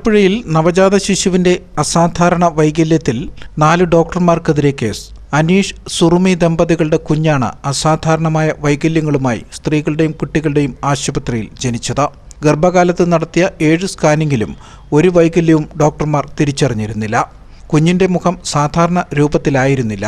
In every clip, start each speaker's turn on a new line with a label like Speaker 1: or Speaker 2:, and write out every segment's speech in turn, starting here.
Speaker 1: ആലപ്പുഴയിൽ നവജാത ശിശുവിന്റെ അസാധാരണ വൈകല്യത്തിൽ നാല് ഡോക്ടർമാർക്കെതിരെ കേസ്. അനീഷ് സുറുമി ദമ്പതികളുടെ കുഞ്ഞാണ് അസാധാരണമായ വൈകല്യങ്ങളുമായി സ്ത്രീകളുടെയും കുട്ടികളുടെയും ആശുപത്രിയിൽ ജനിച്ചത്. ഗർഭകാലത്ത് നടത്തിയ ഏഴ് സ്കാനിങ്ങിലും ഒരു വൈകല്യവും ഡോക്ടർമാർ തിരിച്ചറിഞ്ഞിരുന്നില്ല. കുഞ്ഞിന്റെ മുഖം സാധാരണ രൂപത്തിലായിരുന്നില്ല.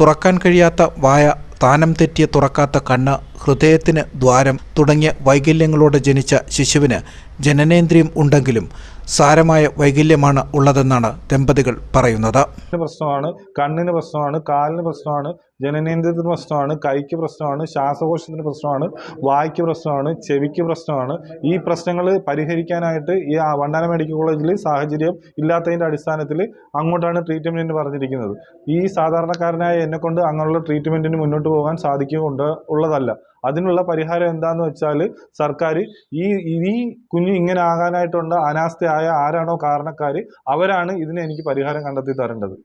Speaker 1: തുറക്കാൻ കഴിയാത്ത വായ താനം തെറ്റിയ തുറക്കാത്ത കണ്ണ് ഹൃദയത്തിന് ദ്വാരം തുടങ്ങിയ വൈകല്യങ്ങളോടെ ജനിച്ച ശിശുവിന് ജനനേന്ദ്രിയം ഉണ്ടെങ്കിലും സാരമായ വൈകല്യമാണ് ഉള്ളതെന്നാണ് ദമ്പതികൾ പറയുന്നത്.
Speaker 2: പ്രശ്നമാണ് കണ്ണിന് പ്രശ്നമാണ് കാലിന് പ്രശ്നമാണ് ജനനേന്ദ്രിയത്തിന് പ്രശ്നമാണ് കൈക്ക് പ്രശ്നമാണ് ശ്വാസകോശത്തിന് പ്രശ്നമാണ് വായ്ക്ക് പ്രശ്നമാണ് ചെവിക്ക് പ്രശ്നമാണ്. ഈ പ്രശ്നങ്ങൾ പരിഹരിക്കാനായിട്ട് ഈ വണ്ടാന മെഡിക്കൽ കോളേജിൽ സാഹചര്യം ഇല്ലാത്തതിന്റെ അടിസ്ഥാനത്തിൽ അങ്ങോട്ടാണ് ട്രീറ്റ്മെന്റിന് പറഞ്ഞിരിക്കുന്നത്. ഈ സാധാരണക്കാരനായ എന്നെക്കൊണ്ട് അങ്ങനെയുള്ള ട്രീറ്റ്മെന്റിന് മുന്നോട്ട് പോകാൻ സാധിക്കുകൊണ്ട് ഉള്ളതല്ല. അതിനുള്ള പരിഹാരം എന്താന്ന് വെച്ചാൽ സർക്കാർ ഈ ഈ കുഞ്ഞു ഇങ്ങനെ ആകാനായിട്ടുള്ള അനാസ്ഥയായ ആരാണോ കാരണക്കാർ അവരാണ് ഇതിന് എനിക്ക് പരിഹാരം കണ്ടെത്തി തരേണ്ടത്.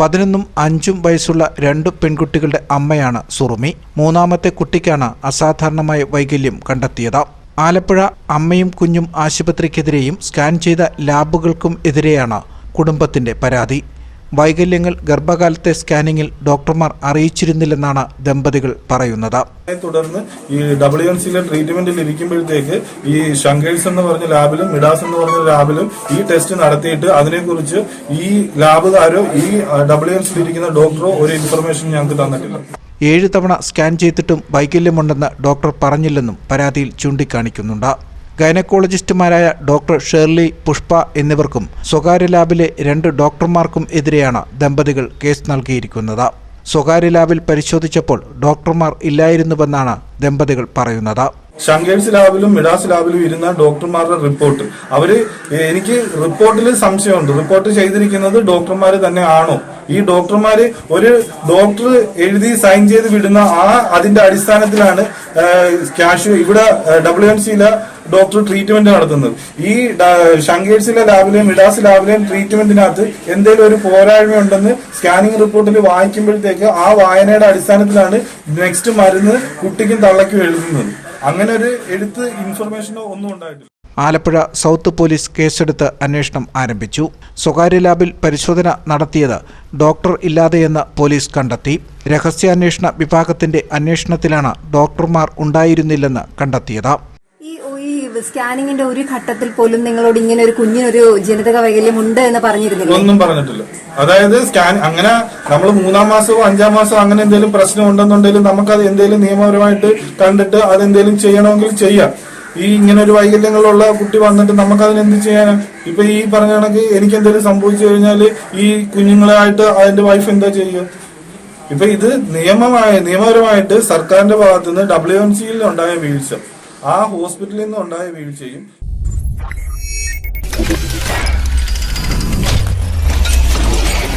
Speaker 1: പതിനൊന്നും അഞ്ചും വയസ്സുള്ള രണ്ട് പെൺകുട്ടികളുടെ അമ്മയാണ് സുറുമി. മൂന്നാമത്തെ കുട്ടിക്കാണ് അസാധാരണമായ വൈകല്യം കണ്ടെത്തിയത്. ആലപ്പുഴ അമ്മയും കുഞ്ഞും ആശുപത്രിക്കെതിരെയും സ്കാൻ ചെയ്ത ലാബുകൾക്കും എതിരെയാണ് കുടുംബത്തിന്റെ പരാതി. വൈകല്യങ്ങൾ ഗർഭകാലത്തെ സ്കാനിങ്ങിൽ ഡോക്ടർമാർ അറിയിച്ചിരുന്നില്ലെന്നാണ് ദമ്പതികൾ പറയുന്നത്.
Speaker 2: അതിനെ തുടർന്ന് ഈ ഡബ്ല്യു എൻ സിയിലെ ട്രീറ്റ്മെന്റിൽ ഇരിക്കുമ്പോഴത്തേക്ക് ഈ ഷങ്കേഴ്സ് എന്ന് പറഞ്ഞ ലാബിലും മിഡാസ് എന്ന് പറഞ്ഞ ലാബിലും ഈ ടെസ്റ്റ് നടത്തിയിട്ട് അതിനെക്കുറിച്ച് ഈ ലാബുകാരോ ഈ ഡബ്ല്യു എൻ സിയിൽ ഇരിക്കുന്ന ഡോക്ടറോ ഒരു ഇൻഫർമേഷൻ ഞങ്ങൾക്ക് തന്നിട്ടില്ല.
Speaker 1: ഏഴ് തവണ സ്കാൻ ചെയ്തിട്ടും വൈകല്യമുണ്ടെന്ന് ഡോക്ടർ പറഞ്ഞില്ലെന്നും പരാതിയിൽ ചൂണ്ടിക്കാണിക്കുന്നുണ്ട്. ഗൈനക്കോളജിസ്റ്റുമാരായ ഡോക്ടർ ഷേർലി പുഷ്പ എന്നിവർക്കും സ്വകാര്യ ലാബിലെ രണ്ട് ഡോക്ടർമാർക്കും എതിരെയാണ് ദമ്പതികൾ കേസ് നൽകിയിരിക്കുന്നത്. സ്വകാര്യ ലാബിൽ പരിശോധിച്ചപ്പോൾ ഡോക്ടർമാർ ഇല്ലായിരുന്നുവെന്നാണ് ദമ്പതികൾ പറയുന്നത്.
Speaker 2: ഷങ്കേഴ്സ് ലാബിലും മിഡാസ് ലാബിലും ഇരുന്ന ഡോക്ടർമാരുടെ റിപ്പോർട്ട്. അവർ എനിക്ക് റിപ്പോർട്ടിൽ സംശയമുണ്ട്. റിപ്പോർട്ട് ചെയ്തിരിക്കുന്നത് ഡോക്ടർമാർ തന്നെ ആണോ? ഈ ഡോക്ടർമാര് ഒരു ഡോക്ടർ എഴുതി സൈൻ ചെയ്ത് വിടുന്ന ആ അതിന്റെ അടിസ്ഥാനത്തിലാണ് ക്യാഷ് ഇവിടെ ഡബ്ല്യു എം സിയിലെ ഡോക്ടർ ട്രീറ്റ്മെന്റ് നടത്തുന്നത്. ഈ ഷങ്കേഴ്സിലെ ലാബിലെയും മിഡാസ് ലാബിലെയും ട്രീറ്റ്മെന്റിനകത്ത് എന്തെങ്കിലും ഒരു പോരായ്മ ഉണ്ടെന്ന് സ്കാനിങ് റിപ്പോർട്ടിൽ വായിക്കുമ്പോഴത്തേക്ക് ആ വായനയുടെ അടിസ്ഥാനത്തിലാണ് നെക്സ്റ്റ് മരുന്ന് കുട്ടിക്കും തള്ളയ്ക്കും എഴുതുന്നത്. അങ്ങനെ ഒരു എഴുത്ത് ഇൻഫർമേഷനോ ഒന്നും ഉണ്ടായിട്ടില്ല.
Speaker 1: ആലപ്പുഴ സൗത്ത് പോലീസ് കേസെടുത്ത് അന്വേഷണം ആരംഭിച്ചു. സ്വകാര്യ ലാബിൽ പരിശോധന നടത്തിയത് ഡോക്ടർ ഇല്ലാതെയെന്ന് പോലീസ് കണ്ടെത്തി. രഹസ്യാന്വേഷണ വിഭാഗത്തിന്റെ അന്വേഷണത്തിലാണ് ഡോക്ടർമാർ ഉണ്ടായിരുന്നില്ലെന്ന് കണ്ടെത്തിയത്.
Speaker 3: സ്കാനിങ്ങിന്റെ ഒരു ഘട്ടത്തിൽ പോലും നിങ്ങളോട് ഇങ്ങനെ ഒരു കുഞ്ഞിനൊരു ജനിതക വൈകല്യം ഉണ്ട് എന്ന് പറഞ്ഞിരുന്നില്ല?
Speaker 2: ഒന്നും പറഞ്ഞിട്ടില്ല. അതായത് സ്കാൻ അങ്ങനെ നമ്മൾ മൂന്നാം മാസമോ അഞ്ചാം മാസമോ അങ്ങനെ എന്തെങ്കിലും പ്രശ്നം ഉണ്ടെന്നുണ്ടെങ്കിലും നമുക്കത് എന്തെങ്കിലും നിയമപരമായിട്ട് കണ്ടിട്ട് അതെന്തെങ്കിലും ചെയ്യണമെങ്കിൽ ചെയ്യാം. ഈ ഇങ്ങനെ ഒരു വൈകല്യങ്ങളുള്ള കുട്ടി വന്നിട്ട് നമുക്ക് അതിനെന്ത് ചെയ്യാനാണ് ചെയ്യാനാ? ഇപ്പൊ ഈ പറഞ്ഞ കണക്ക് എനിക്ക് എന്തെങ്കിലും സംഭവിച്ചു കഴിഞ്ഞാൽ ഈ കുഞ്ഞുങ്ങളായിട്ട് അതിന്റെ വൈഫ് എന്താ ചെയ്യുക? ഇപ്പൊ ഇത് നിയമമായ നിയമപരമായിട്ട് സർക്കാരിന്റെ ഭാഗത്തുനിന്ന് ഡബ്ല്യു എം സിയിൽ ഉണ്ടായ വീഴ്ച. ആ ഹോസ്പിറ്റലിൽ നിന്നുണ്ടായ വീഴ്ചയും